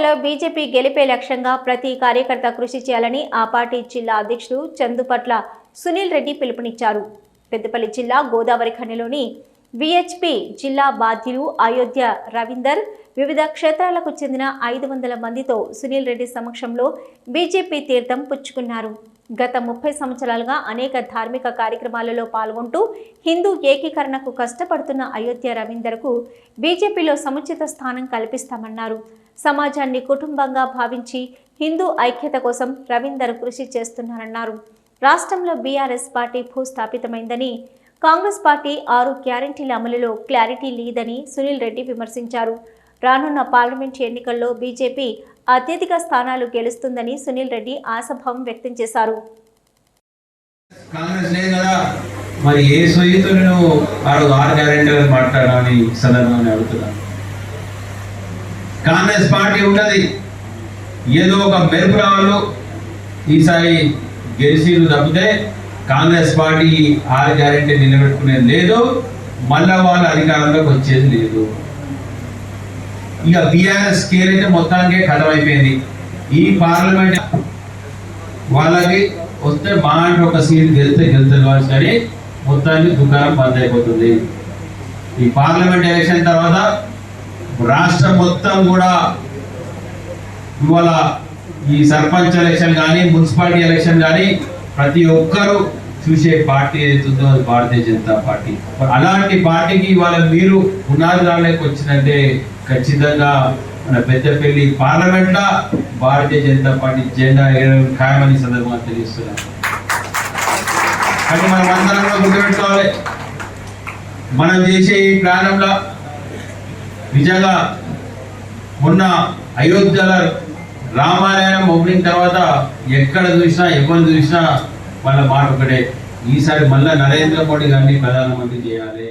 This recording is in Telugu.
తెలంగాణలో బీజేపీ గెలిపే లక్ష్యంగా ప్రతి కార్యకర్త కృషి చేయాలని ఆ పార్టీ జిల్లా అధ్యక్షుడు చందుపట్ల సునీల్ రెడ్డి పిలుపునిచ్చారు. పెద్దపల్లి జిల్లా గోదావరి ఖండిలోని విహెచ్పి జిల్లా బాధ్యులు అయోధ్య రవీందర్ వివిధ క్షేత్రాలకు చెందిన ఐదు వందల మందితో సునీల్ రెడ్డి సమక్షంలో బీజేపీ తీర్థం పుచ్చుకున్నారు. గత ముప్పై సంవత్సరాలుగా అనేక ధార్మిక కార్యక్రమాలలో పాల్గొంటూ హిందూ ఏకీకరణకు కష్టపడుతున్న అయోధ్య రవీందర్కు బీజేపీలో సముచిత స్థానం కల్పిస్తామన్నారు. సమాజాన్ని కుటుంబంగా భావించి హిందూ ఐక్యత కోసం రవీందర్ కృషి చేస్తున్నారన్నారు. రాష్ట్రంలో బీఆర్ఎస్ పార్టీ భూస్థాపితమైందని కాంగ్రెస్ పార్టీ ఆరు గ్యారంటీల అమలులో క్లారిటీ లేదని సునీల్ రెడ్డి విమర్శించారు. రానున్న పార్లమెంట్ ఎన్నికల్లో బీజేపీ అత్యధిక స్థానాలు గెలుస్తుందని సునీల్ రెడ్డి ఆశాభావం వ్యక్తం చేశారు. మరి ఏ సొయ్యతో నేను ఆరు ఆరు గ్యారెంటీలు మాట్లాడాలని సందర్భాన్ని అడుగుతున్నాను. కాంగ్రెస్ పార్టీ ఉన్నది. ఏదో ఒక మెరుపు రావాలు ఈసారి గెలిచిలు తప్పితే కాంగ్రెస్ పార్టీ ఆరు గ్యారెంటీ నిలబెట్టుకునేది లేదు. మళ్ళా వాళ్ళు అధికారంలోకి వచ్చేది లేదు. ఇక బీఆర్ఎస్ కేర్ అయితే మొత్తానికే అయిపోయింది ఈ పార్లమెంట్ వాళ్ళకి వస్తే మా అంటే ఒక సీట్ గెలిస్తే గెలుస్తారు కావచ్చు కానీ మొత్తానికి దుకాణం బంద్ అయిపోతుంది. ఈ పార్లమెంట్ ఎలక్షన్ తర్వాత రాష్ట్రం మొత్తం కూడా ఇవాళ ఈ సర్పంచ్ ఎలక్షన్ కానీ మున్సిపాలిటీ ఎలక్షన్ కానీ ప్రతి ఒక్కరూ చూసే పార్టీ ఏదైతుందో అది భారతీయ జనతా పార్టీ. అలాంటి పార్టీకి ఇవాళ మీరు పునాదిరాళ్ళకి వచ్చినట్టే ఖచ్చితంగా మన పెద్దపల్లి పార్లమెంట్ భారతీయ జనతా పార్టీ జెండా ఎగరడం ఖాయమని సందర్భంగా తెలియజేస్తున్నాను కానీ మనం అందరం గుర్తుపెట్టుకోవాలి. మనం చేసే ఈ ప్రాణంలో నిజంగా మొన్న అయోధ్యలో రామాలయం ఓపెనింగ్ తర్వాత ఎక్కడ చూసినా ఎవరు చూసినా వాళ్ళ మాట ఒకటే ఈసారి మళ్ళా నరేంద్ర మోడీ గారిని ప్రధానమంత్రి చేయాలి